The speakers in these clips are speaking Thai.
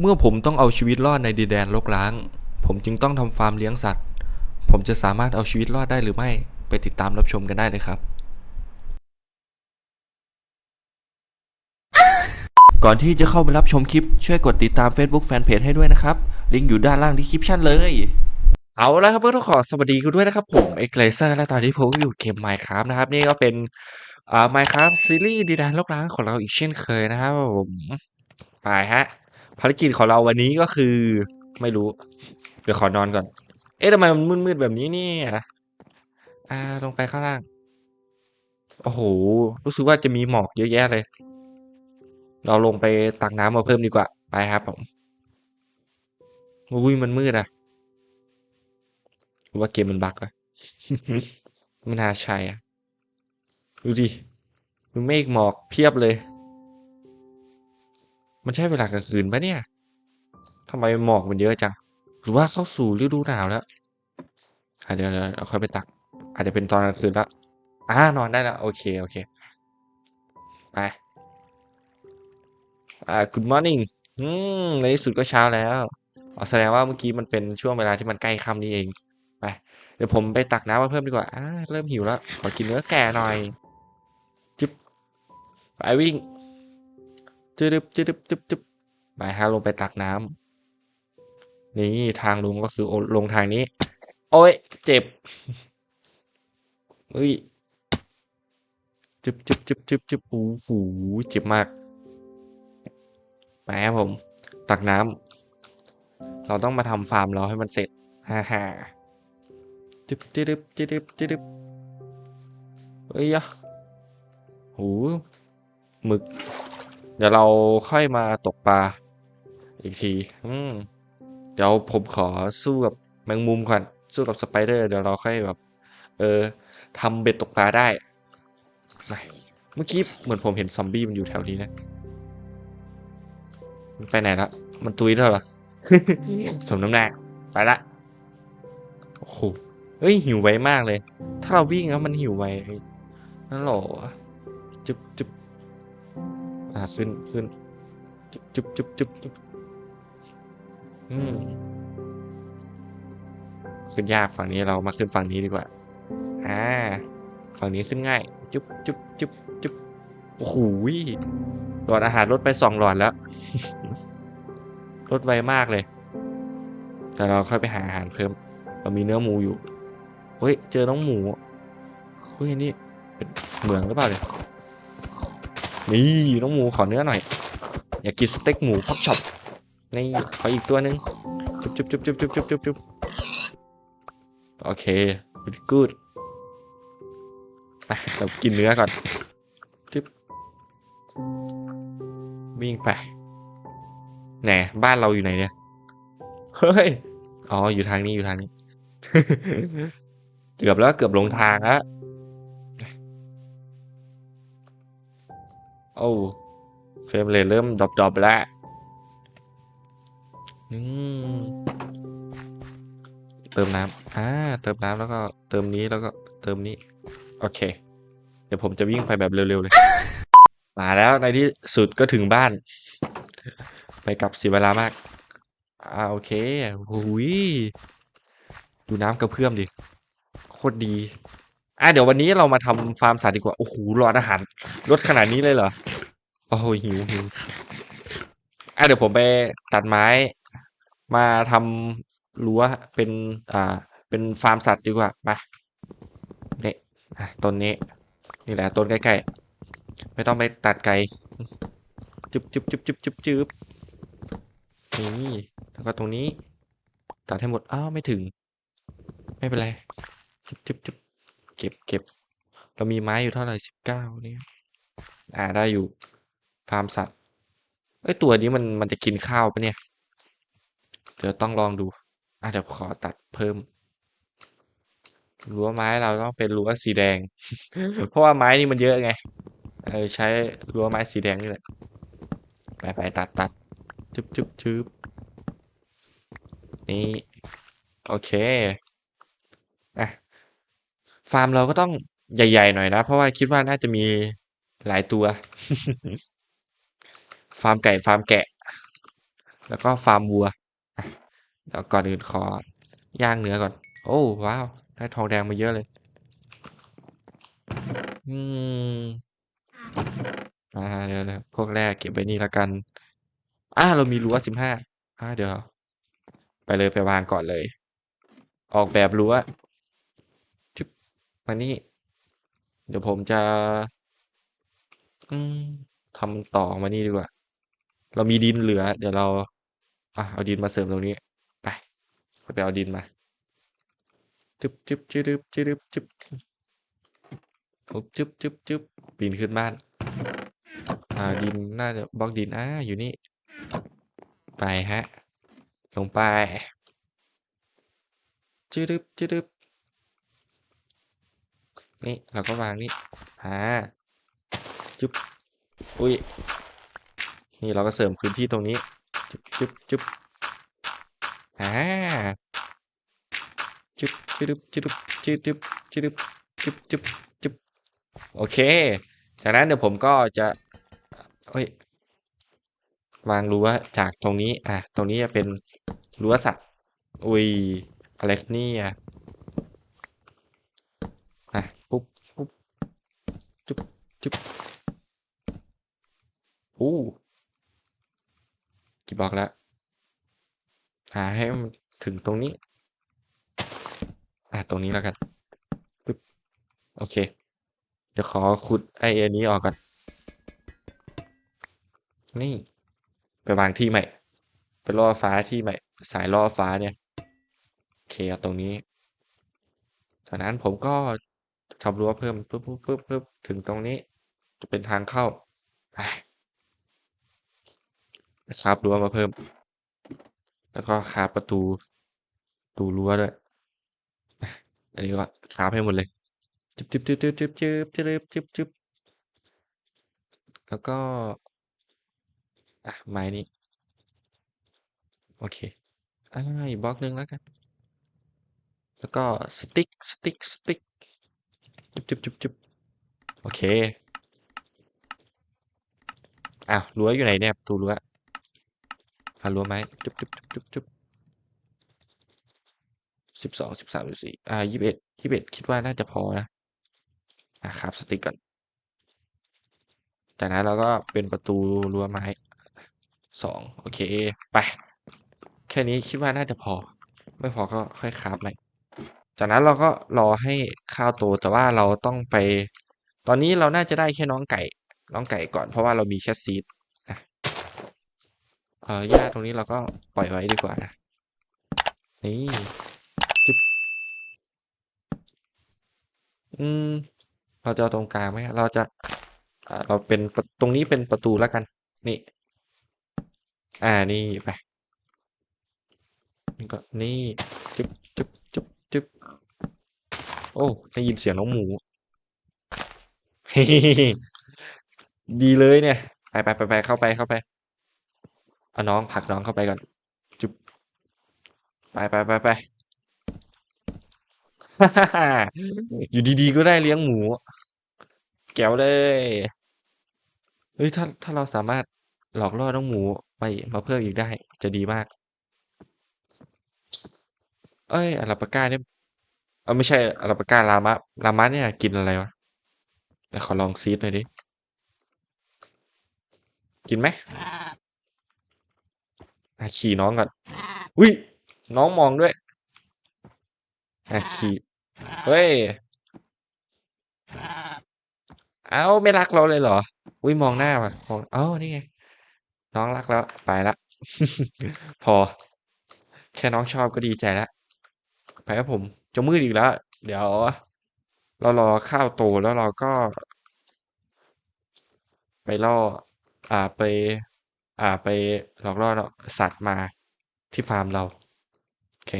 เมื่อผมต้องเอาชีวิตรอดในดินแดนรกร้าง ผมจึงต้องทำฟาร์มเลี้ยงสัตว์ ผมจะสามารถเอาชีวิตรอดได้หรือไม่ ไปติดตามรับชมกันได้เลยครับ ก่อนที่จะเข้าไปรับชมคลิป ช่วยกดติดตาม Facebook Fanpage ให้ด้วยนะครับ ลิงก์อยู่ด้านล่างที่คลิปชั่นเลย เอาละครับเพื่อนๆขอสวัสดีกันด้วยนะครับ ผมเอ็กเลเซอร์และตอนนี้ผมก็อยู่เกม Minecraft นะครับ นี่ก็เป็นอ่า Minecraft ซีรีส์ดินแดนรกร้างของเราอีกเช่นเคยนะครับผมไปฮะ ภารกิจของเราวันนี้ก็คือไม่รู้ เดี๋ยวขอนอนก่อน เอ๊ะทำไมมันมืดๆแบบนี้เนี่ย อ่า ลงไปข้างล่าง โอ้โห รู้สึกว่าจะมีหมอกเยอะแยะเลย เราลงไปตักน้ำมาเพิ่มดีกว่า ไปครับผมอุ้ยมันมืดอะว่าเกมมันบั๊กอะไม่น่าใช่อะดูดิดูเมฆหมอกเพียบเลย มันใช่เวลากลางคืนปะเนี่ยทำไมหมอกมันเยอะจัง หรือว่าเข้าสู่ฤดูหนาวแล้วอะเดี๋ยวเดี๋ยวเอาค่อยไปตัก อาจจะเป็นตอนกลางคืนแล้วอ่านอนได้แล้วโอเค โอเค ไป อ่า good morning อืม ในที่สุดก็เช้าแล้วออแสดงว่าเมื่อกี้มันเป็นช่วงเวลาที่มันใกล้ค่ำนี่เอง ไป เดี๋ยวผมไปตักน้ำมาเพิ่มดีกว่า อ่า เริ่มหิวแล้ว ขอกินเนื้อแก่หน่อยจึ๊บ ไปวิ่ง จึ๊บจึ๊บจึ๊บจึ๊บบไปฮะลงไปตักน้ำนี่ทางลงก็คือลงทางนี้ โอ้ย เจ็บเฮ้ยจึ๊บจึ๊บจึ๊บจึ๊บจึ๊บโอ้โหเจ็บมาก ไปครับผม ตักน้ำเราต้องมาทำฟาร์มเราให้มันเสร็จฮ่าฮ่าจึ๊บจึ๊บจึ๊บจึ๊บจิบเฮ้ยอะโหหมึก เดี๋ยวเราค่อยมาตกปลาอีกที อืมเดี๋ยวผมขอสู้กับแมงมุมก่อน สู้กับสไปเดอร์ เดี๋ยวเราค่อยแบบ เออทำเบ็ดตกปลาได้ไปเมื่อกี้เหมือนผมเห็นซอมบี้มันอยู่แถวนี้นะ มันไปไหนละ มันตุยแล้วหรอสมน้ำหน้าไปละ โอ้โห เฮ้ย หิวไวมากเลย ถ้าเราวิ่งแล้วมันหิวไวนั่นหรอ จุบจุ๊บ อ่าขึ้นขึ้นจุ๊บจุ๊บจุ๊บจุ๊บจุบอืมขึ้นยากฝั่งนี้เรามาขึ้นฝั่งนี้ดีกว่า อ่า ฝั่งนี้ขึ้นง่าย จุ๊บจุ๊บจุ๊บจุ๊บโอ้โหหลอดอาหารลดไปสองหลอดแล้วลดไวมากเลย แต่เราค่อยไปหาอาหารเพิ่ม เรามีเนื้อหมูอยู่ เฮ้ย เจอน้องหมู เฮ้ยนี่เป็นเหมืองหรือเปล่าเนี่ย นี่น้องหมูขอเนื้อหน่อย อยากกินสเต็กหมูพักช็อปนี่ขออีกตัวหนึ่งจุ๊บจุ๊บจุ๊บจุ๊บจุ๊บจุ๊บจุ๊บจุ๊บโอเค very good ไปเรากินเนื้อก่อนจุ๊บวิ่งไปแหนบ้านเราอยู่ไหนเนี่ยเฮ้ยอ๋ออยู่ทางนี้อยู่ทางนี้ เกือบแล้วเกือบลงทางแล้ว อ้เฟรมเรทเริ่มดรอปๆแล้วอืมเติมน้ำอ่าเติมน้ำแล้วก็เติมนี้แล้วก็เติมนี้ โอเค เดี๋ยวผมจะวิ่งไปแบบเร็วๆเลย มาแล้วในที่สุดก็ถึงบ้าน ไปกลับเสียเวลามาก อ่าโอเคหุยดูน้ำกระเพื่อมดิ โคตรดี อะเดี๋ยววันนี้เรามาทำฟาร์มสัตว์ดีกว่า โอ้โหรออาหารลดขนาดนี้เลยเหรอ โอ้โหหิวหิวอะเดี๋ยวผมไปตัดไม้ มาทำรั้วเป็นอ่า เป็นฟาร์มสัตว์ดีกว่าไปเนี่ยต้นนี้ นี่แหละต้นใกล้ๆ ไม่ต้องไปตัดไกลจุบจุบจุบจุบจุบจุบนี่แล้วก็ตรงนี้ ตัดให้หมด อ้าว ไม่ถึง ไม่เป็นไรจุบจุบจุบ ก็บเก็บ เรามีไม้อยู่เท่าไหร่สิบเก้านี่อ่าได้อยู่ฟาร์มสัตว์เอ้ยตัวนี้มันมันจะกินข้าวปะเนี่ยเดี๋ยวต้องลองดูอะเดี๋ยวขอตัดเพิ่มรั้วไม้เราต้องเป็นรั้วสีแดง เพราะว่าไม้นี่มันเยอะไงเออใช้รั้วไม้สีแดงนี่แหละไปไปตัดตัดจุบจุบจุบนี่ โอเคอะ ฟาร์มเราก็ต้องใหญ่ ๆ หน่อยนะ เพราะว่าคิดว่าน่าจะมีหลายตัว ฟาร์มไก่ฟาร์มแกะ แล้วก็ฟาร์มวัวเดี๋ยวก่อนอื่นขอย่างเนื้อก่อน โอ้ว้าวได้ทองแดงมาเยอะเลย อืมอ่าเดี๋ยวนะพวกแรกเก็บไว้นี่ละกัน อ่าเรามีรั้วสิบห้าอ่าเดี๋ยว ไปเลยไปวางก่อนเลย ออกแบบรั้ว มานี่ เดี๋ยวผมจะ อืมทำต่อมานี่ดีกว่า เรามีดินเหลือ เดี๋ยวเรา อะ เอาดินมาเสริมตรงนี้ ไปไปเอาดินมาจึบจึบจึบจึบจึบโอ้จึ๊บจึบจึบปีนขึ้นบ้าน อ่า ดิน น่าจะบล็อกดิน อ่า อยู่นี่ ไปฮะ ลงไปจืดบจืดบ นี่เราก็วางนี่อ่าจุ๊บอุ้ยนี่เราก็เสริมพื้นที่ตรงนี้ จุ๊บจุ๊บจุ๊บอ่าจุ๊บจุ๊บจุ๊บจุ๊บจุ๊บจุ๊บจุ๊บจุ๊บจุ๊บโอเค จากนั้นเดี๋ยวผมก็จะเอ้ยวางรั้วจากตรงนี้ อะ ตรงนี้จะเป็นรั้วสัตว์ อุ้ยอะไรเนี่ยอะ ปุ๊บ ปุ๊บ จุ๊บจุ๊บอู้กี่บล็อกแล้วหาให้มันถึงตรงนี้ อะตรงนี้แล้วกันปึ๊บโอเค เดี๋ยวขอขุดไอ้อันนี้ออกก่อน นี่ ไปวางที่ใหม่ ไปล่อฟ้าที่ใหม่ สายล่อฟ้าเนี่ย โอเคเอาตรงนี้จากนั้นผมก็ ทำรั้วเพิ่มปึ๊บปึ๊บปึ๊บปึ๊บถึงตรงนี้ จะเป็นทางเข้าไปครับรั้วมาเพิ่ม แล้วก็คาบประตูประตูรั้วด้วยอันนี้ก็คาบให้หมดเลยจึ๊บจึ๊บจึ๊บจึ๊บจึ๊บจึ๊บจึ๊บจึ๊บจึ๊บแล้วก็อะไม้นี้โอเคอ่าอีกบล็อกหนึ่งแล้วกัน แล้วก็สติ๊กสติ๊กสติ๊ก จุ๊บจุ๊บจุ๊บจุ๊บโอเคอ้าวรั้วอยู่ไหนเนี่ยประตูรั้วหารั้วไหมจุ๊บจุ๊บจุ๊บจุ๊บจุ๊บสิบสองสิบสามสิบสี่อ่ายี่สิบเอ็ดยี่สิบเอ็ดคิดว่าน่าจะพอนะอะครับสติกก่อนจากนั้นเราก็เป็นประตูรั้วไม้สองโอเค ไป แค่นี้คิดว่าน่าจะพอ ไม่พอก็ค่อยคราฟใหม่ จากนั้นเราก็รอให้ข้าวโตแต่ว่าเราต้องไป ตอนนี้เราน่าจะได้แค่น้องไก่ น้องไก่ก่อนเพราะว่าเรามีแค่ซีดอะเออหญ้าตรงนี้เราก็ปล่อยไว้ดีกว่านะนี่จุ๊บอืมเราจะเอาตรงกลางไหมเราจะอ่าเราเป็นตรงนี้เป็นประตูแล้วกัน นี่ อ่านี่ไปนี่ก็นี่จึ๊บจึ๊บจึ๊บ จึ๊บโอ้ได้ยินเสียงน้องหมูดีเลยเนี่ย ไปไปไปไปเข้าไปเข้าไปเอาน้องผักน้องเข้าไปก่อน จุ๊บไปไปไปไปอยู่ดีๆก็ได้เลี้ยงหมู แก้วเลยเฮ้ยถ้าถ้าเราสามารถหลอกล่อน้องหมูไปมาเพิ่มอีกได้จะดีมาก เอ้ยอาราปาก้าเนี่ยเออไม่ใช่อาราปาก้าลามะลามะเนี่ยกินอะไรวะแต่ขอลองซีดหน่อยดิ กินไหมอะขี่น้องก่อนอุ้ยน้องมองด้วยอะขี่เฮ้ย เอ้าไม่รักเราเลยเหรอ อุ้ยมองหน้าว่ะมองเอ้านี่ไง น้องรักแล้ว ไปละ พอ แค่น้องชอบก็ดีใจแล้ว ไปครับผมจะมืดอีกแล้ว เดี๋ยว เรารอข้าวโตแล้วเราก็ ไปล่อ อ่าไป อ่าไปหลอกล่อสัตว์มาที่ฟาร์มเรา โอเค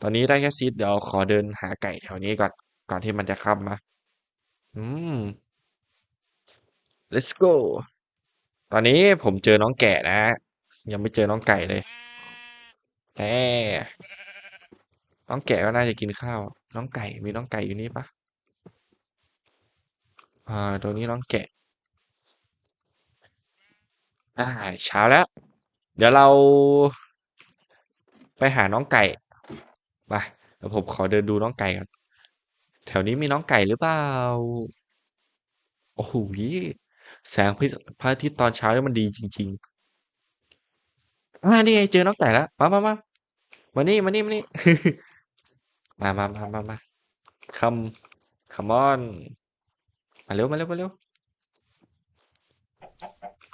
ตอนนี้ได้แค่ซีดเดี๋ยวขอเดินหาไก่แถวนี้ก่อน ก่อนที่มันจะค่ำมาอืม let's go ตอนนี้ผมเจอน้องแกะนะ ยังไม่เจอน้องไก่เลยแหม น้องแกะก็น่าจะกินข้าว น้องไก่ มีน้องไก่อยู่นี่ปะอ่าตรงนี้น้องแกะ อ่า เช้าแล้ว เดี๋ยวเรา ไปหาน้องไก่ ไปเดี๋ยวผมขอเดินดูน้องไก่ก่อน แถวนี้มีน้องไก่หรือเปล่า โอ้โหแสงพระพระอาทิตย์ตอนเช้านี่มันดีจริงๆอ่านี่ไงเจอน้องไก่แล้ว มามามามานี่มานี่มานี่ มามามามามาคำคัมอน มาเร็ว มาเร็ว มาเร็ว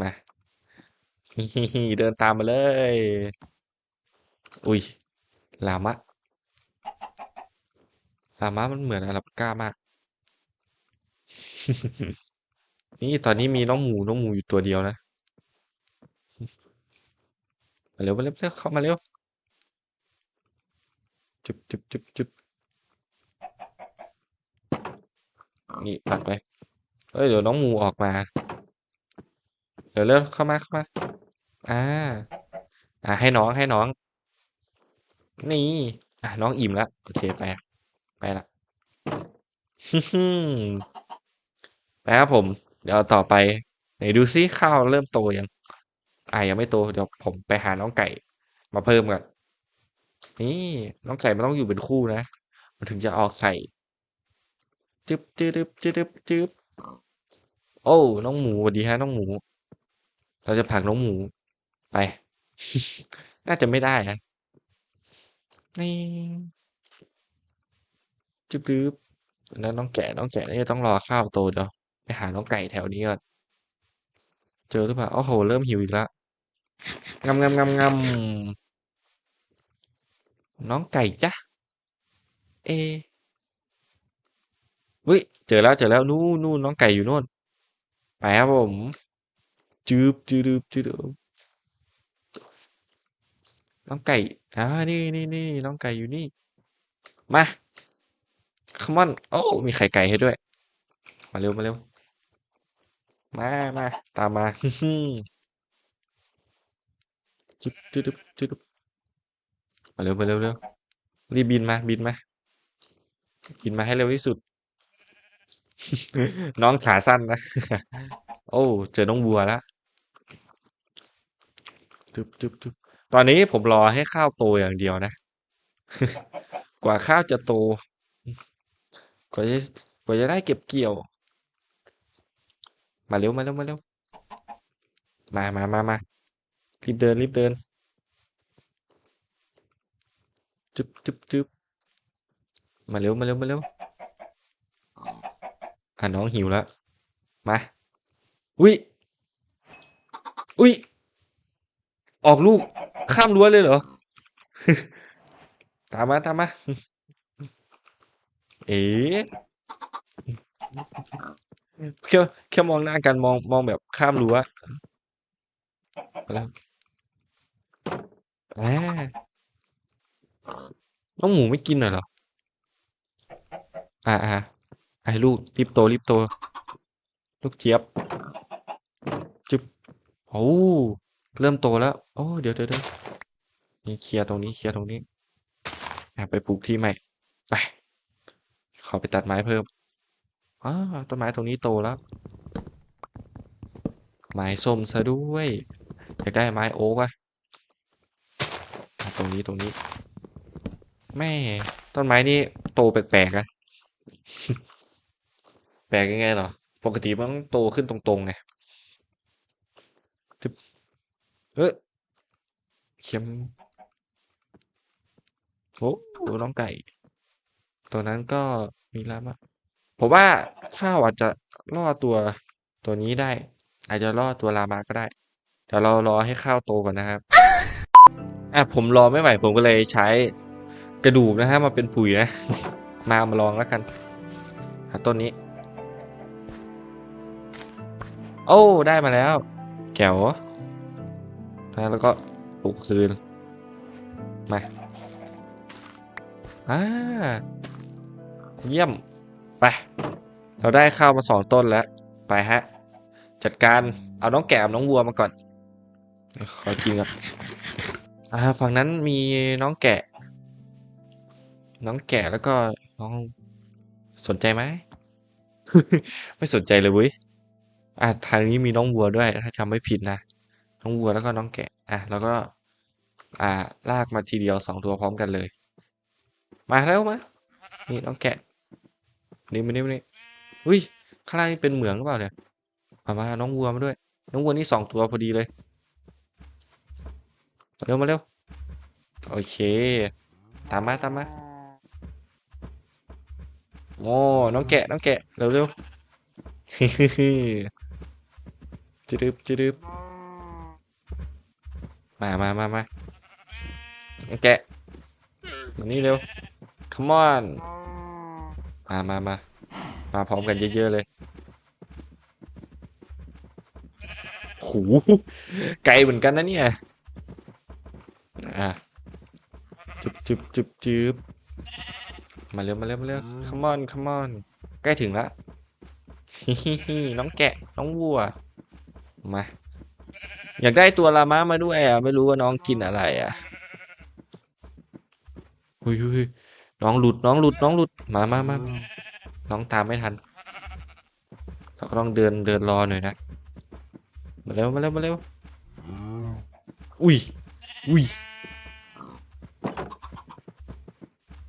มาเดินตามมาเลย อุ้ย ลามะ ลามะมันเหมือนอาราปาก้ามาก นี่ตอนนี้มีน้องหมูน้องหมูอยู่ตัวเดียวนะ มาเร็ว มาเร็วเร็วเข้ามาเร็ว จุบจุบจุบจุบนี่ปักไปเอ้ยเดี๋ยวน้องมูออกมา เดี๋ยวเร็วเข้ามาเข้ามา อ่า อ่าให้น้องให้น้อง นี่ อะน้องอิ่มแล้วโอเคไปไปละไปครับผม เดี๋ยวต่อไปไหนดูซิข้าวเริ่มโตยัง อ่ายังไม่โตเดี๋ยวผมไปหาน้องไก่ มาเพิ่มก่อน นี่น้องไก่มันต้องอยู่เป็นคู่นะ มันถึงจะออกไข่จึ๊บจึ๊บจึ๊บจึ๊บจึ๊บโอ้ น้องหมูสวัสดีฮะน้องหมู เราจะผักน้องหมู ไป น่าจะไม่ได้นะนี่จึ๊บจึ๊บแล้วน้องแกะน้องแกะนี่ต้องรอข้าวโตเดี๋ยวไปหาน้องไก่แถวนี้ก่อนเจอหรือเปล่าโอ้โห เริ่มหิวอีกแล้วงำงำงำงำ น้องไก่จ้ะเอะเฮ้ยเจอแล้วเจอแล้วนู่นนู่นน้องไก่อยู่นู่นไปครับผมจืบจืบจืบน้องไก่อ่านี่นี่นี่น้องไก่อยู่นี่ มาคมอนโอ้มีไข่ไก่ให้ด้วย มาเร็วมาเร็ว มามาตามมาจุ๊บจุ๊บจุ๊บจุ๊บ มาเร็วมาเร็วเร็วรีบบินมาบินมาบินมาให้เร็วที่สุด น้องขาสั้นนะ โอ้เจอน้องวัวแล้วจุ๊บจุ๊บจุ๊บตอนนี้ผมรอให้ข้าวโตอย่างเดียวนะ กว่าข้าวจะโต กว่าจะกว่าจะได้เก็บเกี่ยว มาเร็วมาเร็วมาเร็วมามามามารีบเดินรีบเดิน จึ๊บจึ๊บจึ๊บมาเร็วมาเร็วมาเร็วอะน้องหิวแล้ว มา อุ้ย อุ้ย ออกลูก ข้ามรั้วเลยเหรอ ตามมาตามมา เอ๋แค่แค่มองหน้ากันมองมองแบบข้ามรั้วแล้วอ่า น้องหมูไม่กินหน่อยเหรอ อ่าอ่าไอ้ลูกรีบโตรีบโต ลูกเจี๊ยบ จึ๊บโอ้เริ่มโตแล้ว โอ้ เดี๋ยวเดี๋ยวเดี๋ยวนี่เคลียร์ตรงนี้เคลียร์ตรงนี้อะไปปลูกที่ใหม่ ไป ขอไปตัดไม้เพิ่มอ้าต้นไม้ตรงนี้โตแล้ว ไม้ส้มซะด้วย อยากได้ไม้โอ๊กว่ะตรงนี้ตรงนี้ แม่ต้นไม้นี่โตแปลกๆอะแปลกยังไงหรอ ปกติมันต้องโตขึ้นตรงๆไงเอ้ยเข็มโอ้ดูน้องไก่ ตัวนั้นก็มีแล้วมั้งผมว่าข้าวอาจจะล่อตัวตัวนี้ได้ อาจจะล่อตัวลามาก็ได้เดี๋ยวเรารอให้ข้าวโตก่อนนะครับ อะผมรอไม่ไหวผมก็เลยใช้ กระดูกนะฮะมาเป็นปุ๋ยนะ มามาลองแล้วกันหาต้นนี้ โอ้ได้มาแล้ว แก้วนะแล้วก็ปลูกคืนมาอ่าเยี่ยม ไป เราได้ข้าวมาสองต้นแล้ว ไปฮะ จัดการเอาน้องแกะกับน้องวัวมาก่อน ขอกินก่อนอ่าฝั่งนั้นมีน้องแกะ น้องแกะแล้วก็น้องสนใจไหม ไม่สนใจเลยเว้ยอะทางนี้มีน้องวัวด้วยถ้าจำไม่ผิดนะน้องวัวแล้วก็น้องแกะอะแล้วก็ อ่า ลากมาทีเดียวสองตัวพร้อมกันเลย มาแล้วมานี่น้องแกะนี่มานี่มานี่อุ้ยข้างล่างนี่เป็นเหมืองหรือเปล่าเนี่ยมามาน้องวัวมาด้วย น้องวัวนี่สองตัวพอดีเลยเร็วมาเร็วโอเค ตามมาตามมา โอ้น้องแกะ น้องแกะ เร็วเร็วจิรึบจิรึบมามามามาน้องแกะมานี่เร็ว come on มามามามาพร้อมกันเยอะๆเลยโหไกลเหมือนกันนะเนี่ย อะจุบจุบจุบจุบ มาเร็วมาเร็วมาเร็ว come on come on ใกล้ถึงละฮิฮิฮิน้องแกะ น้องวัว มา อยากได้ตัวลาม้ามาด้วยอะ ไม่รู้ว่าน้องกินอะไรอะหุยหุยน้องหลุด น้องหลุด น้องหลุด มามามาน้องตามไม่ทัน เราก็ต้องเดินเดินรอหน่อยนะ มาเร็ว มาเร็ว มาเร็ว อุ้ย อุ้ย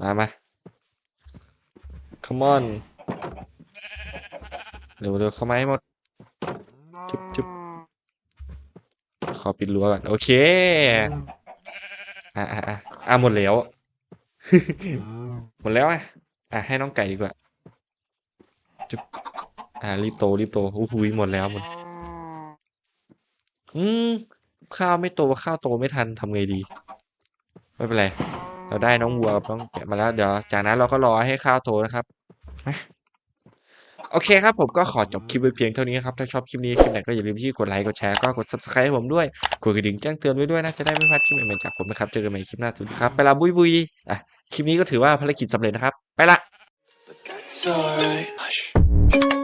มามา come on เร็วเร็วเข้ามาให้หมด จุ๊บจุ๊บขอปิดรั้วก่อน โอเค อะอะอะอะหมดแล้ว หมดแล้วอะ อะ ให้น้องไก่ดีกว่า จุ๊บ อะรีบโตรีบโตอู้หูยหมดแล้วหมด อืม ข้าวไม่โตข้าวโตไม่ทันทำไงดี ไม่เป็นไร เราได้น้องวัวกับน้องแกะมาแล้ว เดี๋ยว จากนั้นเราก็รอให้ข้าวโตนะครับ โอเคครับผมก็ขอจบคลิปไว้เพียงเท่านี้ครับ ถ้าชอบคลิปนี้คลิปไหนก็อย่าลืมที่กดไลค์ กดแชร์ ก็กด subscribe ให้ผมด้วย กดกระดิ่งแจ้งเตือนไว้ด้วยนะ จะได้ไม่พลาดคลิปใหม่ๆจากผมนะครับ เจอกันใหม่คลิปหน้าสวัสดีครับ ไปละบุยบุยอะคลิปนี้ก็ถือว่าภารกิจสำเร็จนะครับ ไปละ That's alright. Hush.